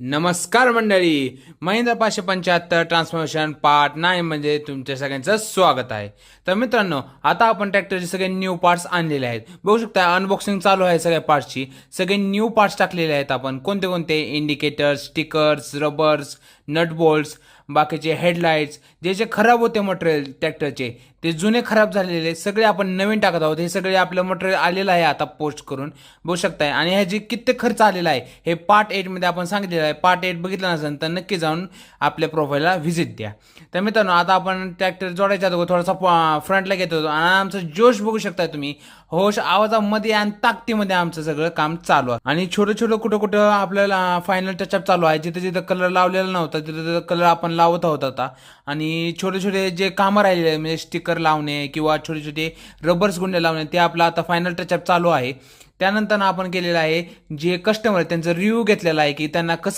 नमस्कार मंडळी महिंद्रा पाचशे पंच्याहत्तर ट्रान्सफॉर्मेशन पार्ट नाही म्हणजे तुमच्या सगळ्यांचं स्वागत आहे. तर मित्रांनो आता आपण ट्रॅक्टरचे सगळे न्यू पार्ट्स आणलेले आहेत. बघू शकता अनबॉक्सिंग चालू आहे सगळ्या पार्ट्सची सगळे न्यू पार्ट्स टाकलेले आहेत आपण. कोणते कोणते indicators stickers rubbers nut bolts बाकीचे हेडलाईट्स जे जे खराब होते मटेरियल ट्रॅक्टरचे ते जुने खराब झालेले सगळे आपण नवीन टाकत आहोत. हे सगळे आपलं मटेरियल आलेलं आहे आता पोस्ट करून. बघू शकताय. आणि ह्याची किती खर्च आलेला आहे हे पार्ट एटमध्ये आपण सांगितलेलं आहे. पार्ट एट बघितलं नसेल तर नक्की जाऊन आपल्या प्रोफाईलला व्हिजिट द्या. तर मित्रांनो आता आपण ट्रॅक्टर जोडायच्या अगोदर थोडासा फ्रंटला घेत होतो आणि आमचं जोश बघू शकताय तुम्ही. होश आवाजामध्ये आणि ताकदीमध्ये आमचं सगळं काम चालू आहे. आणि छोटं छोटं कुठं कुठं आपल्याला फायनल टचअप चालू आहे. जिथं जिथं कलर लावलेला नव्हता तिथं तिथं कलर आपण लावत आहोत आता आणि छोटे छोटे जे कामं राहिलेले म्हणजे स्टिकर लावणे किंवा छोटे छोटे रबर्स गुंडे लावणे ते आपलं आता फायनल टचअप चालू आहे. त्यानंतर आपण केलेलं आहे जे कस्टमर आहेत त्यांचं रिव्ह्यू घेतलेला आहे की त्यांना कसं